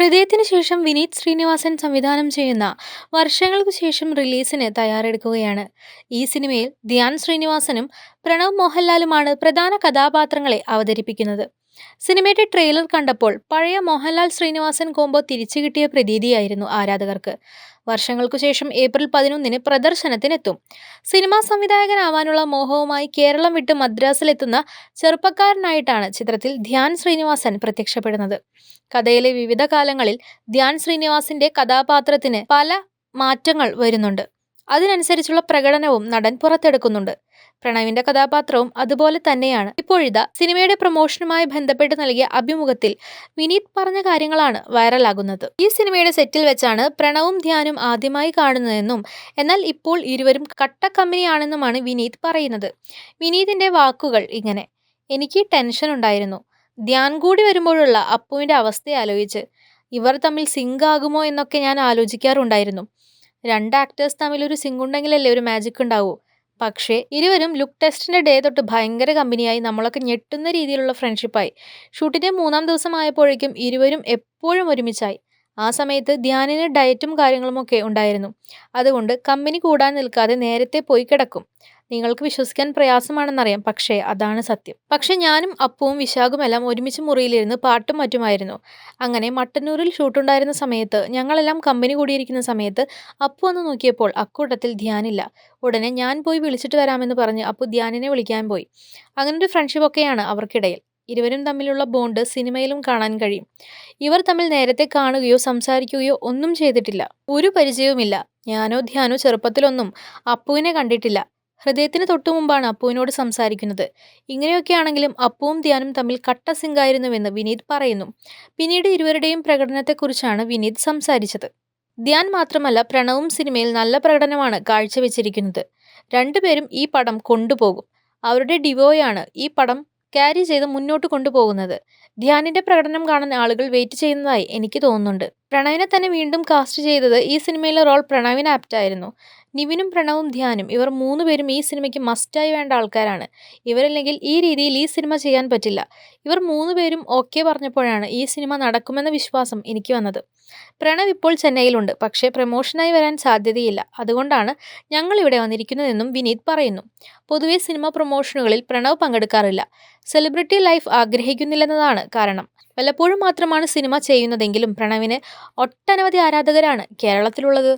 ഹൃദയത്തിന് ശേഷം വിനീത് ശ്രീനിവാസൻ സംവിധാനം ചെയ്യുന്ന വർഷങ്ങൾക്ക് ശേഷം റിലീസിന് തയ്യാറെടുക്കുകയാണ്. ഈ സിനിമയിൽ ധ്യാൻ ശ്രീനിവാസനും പ്രണവ് മോഹൻലാലുമാണ് പ്രധാന കഥാപാത്രങ്ങളെ അവതരിപ്പിക്കുന്നത്. സിനിമയുടെ ട്രെയിലർ കണ്ടപ്പോൾ പഴയ മോഹൻലാൽ ശ്രീനിവാസൻ കോംബോ തിരിച്ചു കിട്ടിയ പ്രതീതിയായിരുന്നു ആരാധകർക്ക്. വർഷങ്ങൾക്കു ശേഷം ഏപ്രിൽ പതിനൊന്നിന് പ്രദർശനത്തിനെത്തും. സിനിമാ സംവിധായകനാവാനുള്ള മോഹവുമായി കേരളം വിട്ട് മദ്രാസിലെത്തുന്ന ചെറുപ്പക്കാരനായിട്ടാണ് ചിത്രത്തിൽ ധ്യാൻ ശ്രീനിവാസൻ പ്രത്യക്ഷപ്പെടുന്നത്. കഥയിലെ വിവിധ കാലങ്ങളിൽ ധ്യാൻ ശ്രീനിവാസിന്റെ കഥാപാത്രത്തിന് പല മാറ്റങ്ങൾ വരുന്നുണ്ട്. അതിനനുസരിച്ചുള്ള പ്രകടനവും നടൻ പുറത്തെടുക്കുന്നുണ്ട്. പ്രണവിന്റെ കഥാപാത്രവും അതുപോലെ തന്നെയാണ്. ഇപ്പോഴിതാ സിനിമയുടെ പ്രൊമോഷനുമായി ബന്ധപ്പെട്ട് നൽകിയ അഭിമുഖത്തിൽ വിനീത് പറഞ്ഞ കാര്യങ്ങളാണ് വൈറലാകുന്നത്. ഈ സിനിമയുടെ സെറ്റിൽ വെച്ചാണ് പ്രണവും ധ്യാനും ആദ്യമായി കാണുന്നതെന്നും എന്നാൽ ഇപ്പോൾ ഇരുവരും കട്ട കമ്പനിയാണെന്നുമാണ് വിനീത് പറയുന്നത്. വിനീതിന്റെ വാക്കുകൾ ഇങ്ങനെ എനിക്ക് ടെൻഷൻ ഉണ്ടായിരുന്നു. ധ്യാൻ കൂടി വരുമ്പോഴുള്ള അപ്പുവിന്റെ അവസ്ഥയെ ആലോചിച്ച്. ഇവർ തമ്മിൽ സിങ്ക് ആകുമോ എന്നൊക്കെ ഞാൻ ആലോചിക്കാറുണ്ടായിരുന്നു. രണ്ട് ആക്ടേഴ്സ് തമ്മിൽ ഒരു സിങ്ക് ഉണ്ടെങ്കിലല്ലേ ഒരു മാജിക് ഉണ്ടാവൂ. പക്ഷേ ഇരുവരും ലുക്ക് ടെസ്റ്റിന്റെ ഡേ തൊട്ട് ഭയങ്കര കമ്പനിയായി നമ്മളൊക്കെ ഞെട്ടുന്ന രീതിയിലുള്ള ഫ്രണ്ട്ഷിപ്പായി ഷൂട്ടിന്റെ മൂന്നാം ദിവസമായപ്പോഴേക്കും ഇരുവരും എപ്പോഴും ഒരുമിച്ചായി. ആ സമയത്ത് ധ്യാനിന് ഡയറ്റും കാര്യങ്ങളുമൊക്കെ ഉണ്ടായിരുന്നു. അതുകൊണ്ട് കമ്പനി കൂടാൻ നിൽക്കാതെ നേരത്തെ പോയി കിടക്കും. നിങ്ങൾക്ക് വിശ്വസിക്കാൻ പ്രയാസമാണെന്നറിയാം. പക്ഷേ അതാണ് സത്യം. പക്ഷെ ഞാനും അപ്പവും വിശാഖുമെല്ലാം ഒരുമിച്ച് മുറിയിലിരുന്ന് പാട്ടും മറ്റുമായിരുന്നു. അങ്ങനെ മട്ടന്നൂരിൽ ഷൂട്ടുണ്ടായിരുന്ന സമയത്ത് ഞങ്ങളെല്ലാം കമ്പനി കൂടിയിരിക്കുന്ന സമയത്ത് അപ്പു വന്ന് നോക്കിയപ്പോൾ അക്കൂട്ടത്തിൽ ധ്യാനില്ല. ഉടനെ ഞാൻ പോയി വിളിച്ചിട്ട് വരാമെന്ന് പറഞ്ഞ് അപ്പു ധ്യാനിനെ വിളിക്കാൻ പോയി. അങ്ങനൊരു ഫ്രണ്ട്ഷിപ്പൊക്കെയാണ് അവർക്കിടയിൽ. ഇരുവരും തമ്മിലുള്ള ബോണ്ട് സിനിമയിലും കാണാൻ കഴിയും. ഇവർ തമ്മിൽ നേരത്തെ കാണുകയോ സംസാരിക്കുകയോ ഒന്നും ചെയ്തിട്ടില്ല. ഒരു പരിചയവുമില്ല. ഞാനോ ധ്യാനോ ചെറുപ്പത്തിലൊന്നും അപ്പുവിനെ കണ്ടിട്ടില്ല. ഹൃദയത്തിന് തൊട്ടു മുമ്പാണ് അപ്പുവിനോട് സംസാരിക്കുന്നത്. ഇങ്ങനെയൊക്കെയാണെങ്കിലും അപ്പുവും ധ്യാനും തമ്മിൽ കട്ട സിങ്കായിരുന്നുവെന്ന് വിനീത് പറയുന്നു. പിന്നീട് ഇരുവരുടെയും പ്രകടനത്തെക്കുറിച്ചാണ് വിനീത് സംസാരിച്ചത്. ധ്യാൻ മാത്രമല്ല പ്രണവും സിനിമയിൽ നല്ല പ്രകടനമാണ് കാഴ്ചവെച്ചിരിക്കുന്നത്. രണ്ടുപേരും ഈ പടം കൊണ്ടുപോകും. അവരുടെ ഡിവോയാണ് ഈ പടം ക്യാരി ചെയ്ത് മുന്നോട്ട് കൊണ്ടുപോകുന്നത്. ധ്യാനിന്റെ പ്രകടനം കാണാൻ ആളുകൾ വെയിറ്റ് ചെയ്യുന്നതായി എനിക്ക് തോന്നുന്നുണ്ട്. പ്രണവിനെ തന്നെ വീണ്ടും കാസ്റ്റ് ചെയ്തത് ഈ സിനിമയിലെ റോൾ പ്രണവിന് ആപ്റ്റായിരുന്നു നിവിനും പ്രണവും ധ്യാനും ഇവർ മൂന്ന് പേരും ഈ സിനിമയ്ക്ക് മസ്റ്റായി വേണ്ട ആൾക്കാരാണ്. ഇവരല്ലെങ്കിൽ ഈ രീതിയിൽ ഈ സിനിമ ചെയ്യാൻ പറ്റില്ല. ഇവർ മൂന്ന് പേരും ഓക്കെ പറഞ്ഞപ്പോഴാണ് ഈ സിനിമ നടക്കുമെന്ന വിശ്വാസം എനിക്ക് വന്നത്. പ്രണവ് ഇപ്പോൾ ചെന്നൈയിലുണ്ട്. പക്ഷേ പ്രമോഷനായി വരാൻ സാധ്യതയില്ല. അതുകൊണ്ടാണ് ഞങ്ങൾ ഇവിടെ വന്നിരിക്കുന്നതെന്നും വിനീത് പറയുന്നു. പൊതുവെ സിനിമ പ്രൊമോഷനുകളിൽ പ്രണവ് പങ്കെടുക്കാറില്ല. സെലിബ്രിറ്റി ലൈഫ് ആഗ്രഹിക്കുന്നില്ലെന്നതാണ് കാരണം. വല്ലപ്പോഴും മാത്രമാണ് സിനിമ ചെയ്യുന്നതെങ്കിലും പ്രണവിന് ഒട്ടനവധി ആരാധകരാണ് കേരളത്തിലുള്ളത്.